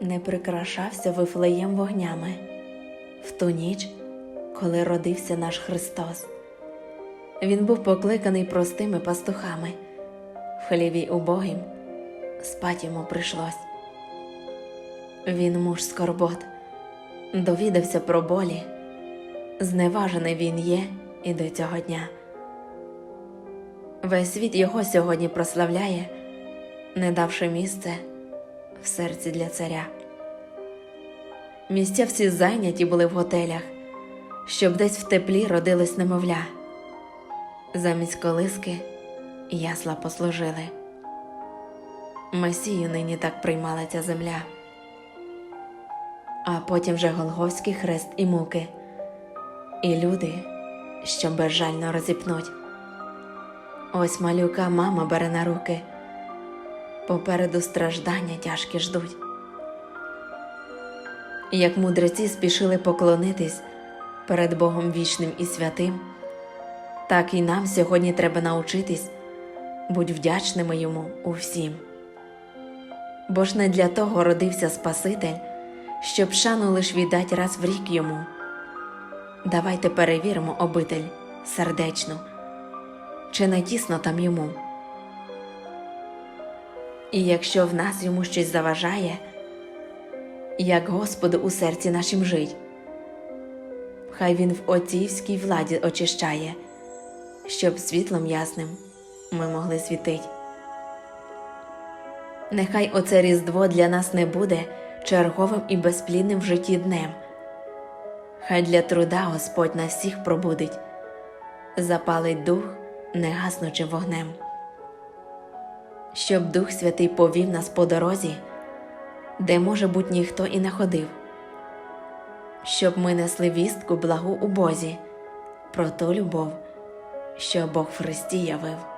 не прикрашався вифлеєм вогнями в ту ніч, коли родився наш Христос. Він був покликаний простими пастухами, в хліві убогим спать йому прийшлось. Він муж скорбот, довідався про болі, зневажений він є і до цього дня. Весь світ його сьогодні прославляє, не давши місце в серці для царя. Місця всі зайняті були в готелях, щоб десь в теплі родилось немовля. Замість колиски ясла послужили. Месію нині так приймала ця земля. А потім вже Голговський хрест і муки, і люди, що безжально розіпнуть. Ось малюка мама бере на руки, попереду страждання тяжкі ждуть. Як мудреці спішили поклонитись перед Богом вічним і святим, так і нам сьогодні треба научитись будь вдячними йому у всім. Бо ж не для того родився Спаситель, щоб шану лиш віддать раз в рік йому. Давайте перевіримо обитель сердечно, чи не тісно там йому. І якщо в нас йому щось заважає, як Господу у серці нашім жить, хай він в отцівській владі очищає, щоб світлом ясним ми могли світить. Нехай оце Різдво для нас не буде черговим і безплідним в житті днем. Хай для труда Господь на всіх пробудить, запалить дух негаснучим вогнем. Щоб Дух Святий повів нас по дорозі, де, може бути, ніхто і не ходив, щоб ми несли вістку благу у Бозі про ту любов, що Бог в Христі явив.